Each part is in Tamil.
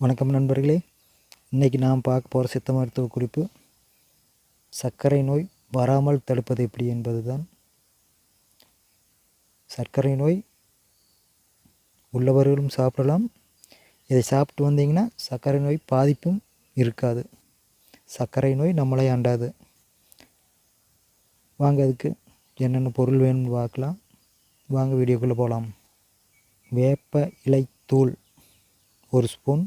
வணக்கம் நண்பர்களே. இன்றைக்கி நாம் பார்க்க போகிற சித்த மருத்துவ குறிப்பு சர்க்கரை நோய் வராமல் தடுப்பது எப்படி என்பது தான் சர்க்கரை நோய் உள்ளவர்களும் சாப்பிடலாம். இதை சாப்பிட்டு வந்தீங்கன்னா சர்க்கரை நோய் பாதிப்பும் இருக்காது. சர்க்கரை நோய் நம்மளை அண்டாது. வாங்க அதுக்கு என்னென்ன பொருள் வேணும்னு பார்க்கலாம். வாங்க வீடியோக்குள்ளே போகலாம் வேப்ப இலை தூள் ஒரு ஸ்பூன்.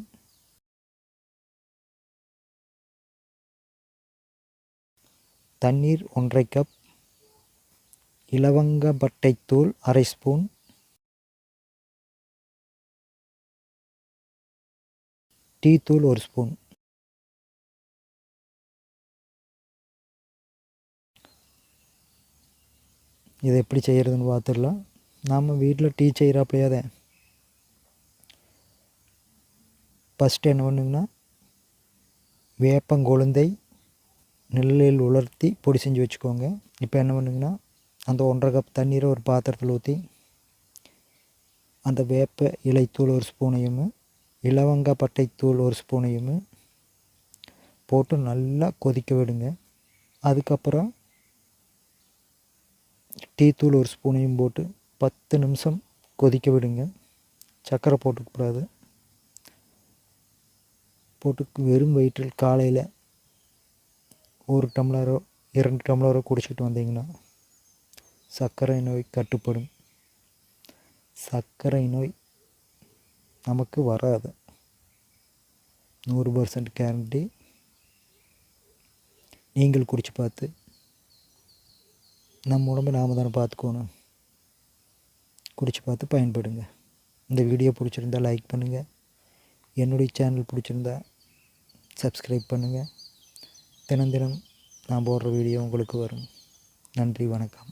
தண்ணீர் ஒன்றரை கப். இலவங்கப்பட்டைத்தூள் அரை ஸ்பூன். டீ தூள் ஒரு ஸ்பூன். இதை எப்படி செய்கிறதுன்னு பார்த்துடலாம் நாம் வீட்டில் டீ செய்கிறாப்பலையாதே ஃபஸ்ட்டு என்ன பண்ணுங்கன்னா வேப்பங்கொழுந்தை நெல்லில் உலர்த்தி பொடி செஞ்சு வச்சுக்கோங்க. இப்போ என்ன பண்ணுங்கன்னா அந்த ஒன்றரை கப் தண்ணீரை ஒரு பாத்திரத்தில் ஊற்றி அந்த வேப்ப இலைத்தூள் ஒரு ஸ்பூனையும் இலவங்க பட்டைத்தூள் ஒரு ஸ்பூனையும் போட்டு நல்லா கொதிக்க விடுங்க. அதுக்கப்புறம் டீ தூள் ஒரு ஸ்பூனையும் போட்டு பத்து நிமிஷம் கொதிக்க விடுங்க. சர்க்கரை போட்டுக்கூடாது போட்டு வெறும் வயிற்றில் காலையில் ஒரு டம்ளரோ இரண்டு டம்ளரோ குடிச்சிட்டு வந்தீங்கன்னா சர்க்கரை நோய் கட்டுப்படும். சர்க்கரை நோய் நமக்கு வராது. நூறு பர்சன்ட் கேரண்டி நீங்கள் குடித்து பார்த்து நம்ம உடம்பை நாம் தானே பார்த்துக்கணும். குடித்து பார்த்து பயன்படுங்க. இந்த வீடியோ பிடிச்சிருந்தா லைக் பண்ணுங்கள் என்னுடைய சேனல் பிடிச்சிருந்தா சப்ஸ்கிரைப் பண்ணுங்கள் தினம் தினம் நான் போடுற வீடியோ உங்களுக்கு வரும். நன்றி வணக்கம்.